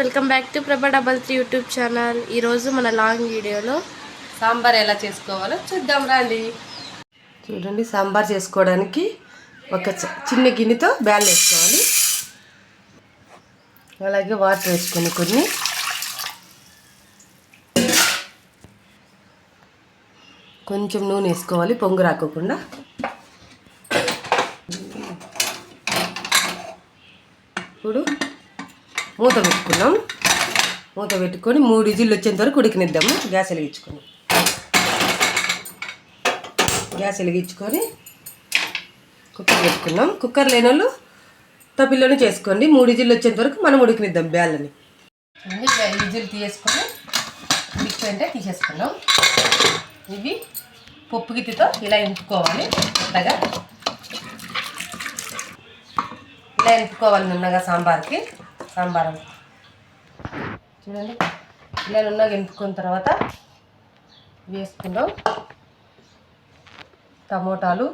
Welcome back to Prabha double three YouTube channel. ఈరోజు మన long వీడియోలో సాంబార్ ఎలా చేసుకోవాలో చూద్దాం రండి. చూడండి సాంబార్ చేసుకోవడానికి ఒక చిన్న గిన్నెతో బ్యాల్ వేసుకోవాలి అలాగే వాటర్ వేసుకొని కొన్ని. కొంచెం నూనె వేసుకోవాలి పొంగు రాకోకుండా. ఇప్పుడు మూత పెట్టుకున్నాం. మూత పెట్టుకొని మూడు ఇజిల్లు వచ్చేంత వరకు ఉడికినిద్దాము. గ్యాస్ వెలిగించుకొని. గ్యాస్ వెలిగించుకొని కుక్కర్ పెట్టుకున్నాం. కుక్కర్ లేని వాళ్ళు తప్పిల్లోనే చేసుకోండి. మూడు ఇజిల్లు వచ్చేంత వరకు మనం ఉడికినిద్దాం బ్యాలని ఇజిల్ తీసేసుకొని ఉడికిపోయింటే తీసేసుకున్నాం. ఇవి పప్పు గిత్తితో ఇలా ఎంపుకోవాలి. మెత్తగా ఇలా ఎంపుకోవాలి నున్నగా సాంబార్కి. సాంబార్. చూడండి ఇలా నున్నగా ఎంపుకున్న తర్వాత వేసుకుందాం. టమోటాలు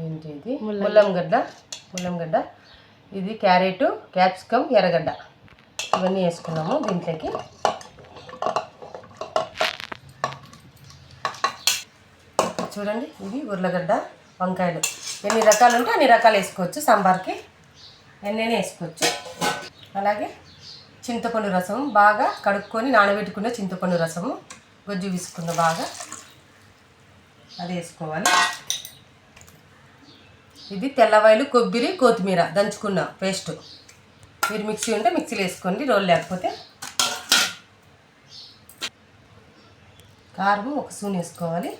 ఏంటి ఇది ముల్లంగడ్డ ముల్లంగడ్డ. ఇది క్యారెట్ క్యాప్సికమ్ ఎర్రగడ్డ. ఇవన్నీ వేసుకున్నాము దీంట్లోకి. చూడండి ఇది ఉర్లగడ్డ వంకాయలు. ఎన్ని రకాలు ఉంటే అన్ని రకాలు వేసుకోవచ్చు సాంబార్కి. ఎన్నైనా వేసుకోవచ్చు. అలాగే చింతపండు రసం బాగా కడుక్కొని నానబెట్టుకున్న చింతపండు రసము గొజ్జు విసుకున్న బాగా అది వేసుకోవాలి. ఇది తెల్లవాయలు కొబ్బరి కొత్తిమీర దంచుకున్న పేస్ట్. మీరు మిక్సీ ఉంటే మిక్సీలో వేసుకోండి రోల్ లేకపోతే కారం ఒక స్పూన్ వేసుకోవాలి.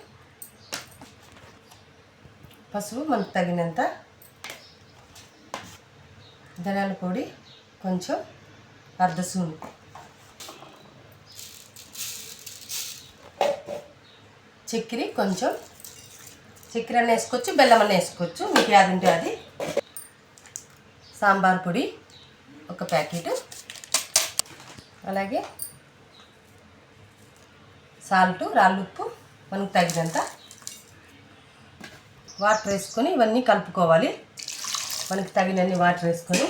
పసుపు మనకు తగినంత ధనాల పొడి కొంచెం అర్ధ స్పూన్ చక్కెర కొంచెం చక్కెర అన్న వేసుకోవచ్చు బెల్లం అన్న వేసుకోవచ్చు. మీకు యాది ఉంటే అది. సాంబార్ పొడి ఒక ప్యాకెట్. అలాగే సాల్ట్ రాళ్ళుప్పు మనకు తగినంత. వాటర్ వేసుకొని ఇవన్నీ కలుపుకోవాలి. మనకి తగినన్ని వాటర్ వేసుకొని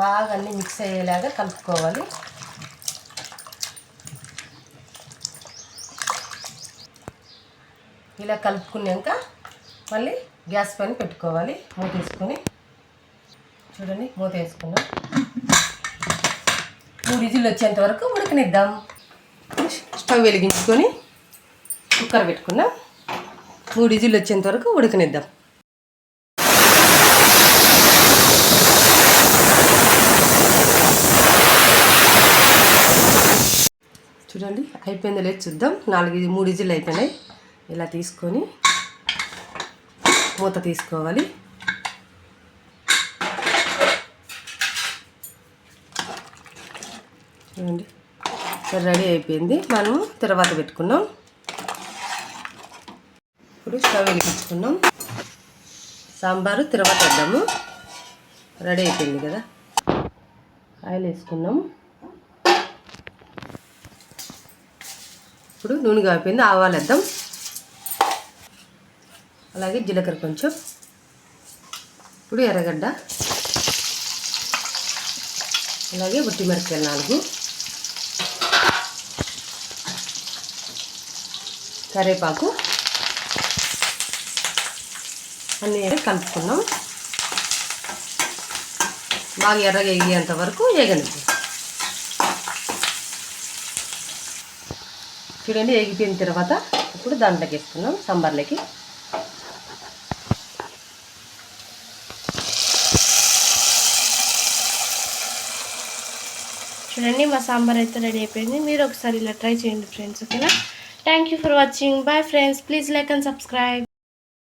బాగా అన్నీ మిక్స్ అయ్యేలాగా కలుపుకోవాలి. ఇలా కలుపుకున్నాక మళ్ళీ గ్యాస్ పైన పెట్టుకోవాలి. మూత వేసుకొని. చూడండి మూత వేసుకున్నాం. మూడు ఇజులు వచ్చేంత వరకు ఉడకనిద్దాం. స్టవ్ వెలిగించుకొని కుక్కర్ పెట్టుకున్నాం మూడు ఇజిల్లు వచ్చేంత వరకు ఉడకనిద్దాం. చూడండి అయిపోయిందో లేదు చూద్దాం. నాలుగు మూడు ఇజిల్లు అయిపోయినాయి. ఇలా తీసుకొని మూత తీసుకోవాలి. చూడండి సరే రెడీ అయిపోయింది. మనము తర్వాత పెట్టుకున్నాం ఇప్పుడు స్టవ్ వెలిగించుకున్నాం. సాంబారు తర్వాత వద్దాము రెడీ అయిపోయింది కదా. ఆయిల్ వేసుకున్నాం. ఇప్పుడు నూనె కాగిపోయింది ఆవాలు వేద్దాం. అలాగే జీలకర్ర కొంచెం. ఇప్పుడు ఎర్రగడ్డ. అలాగే బుట్టి మిరపకాయలు నాలుగు. కరివేపాకు. అన్నీ కలుపుకున్నాం. బాగా ఎర్రగా ఎగిగేంత వరకు వేగండి చూడండి ఎగిపోయిన తర్వాత ఇప్పుడు దాంట్లోకి వేసుకున్నాం సాంబార్లోకి. చూడండి మా సాంబార్ అయితే రెడీ అయిపోయింది. మీరు ఒకసారి ఇలా ట్రై చేయండి ఫ్రెండ్స్ ఓకేనా? Thank you for watching bye friends please like and subscribe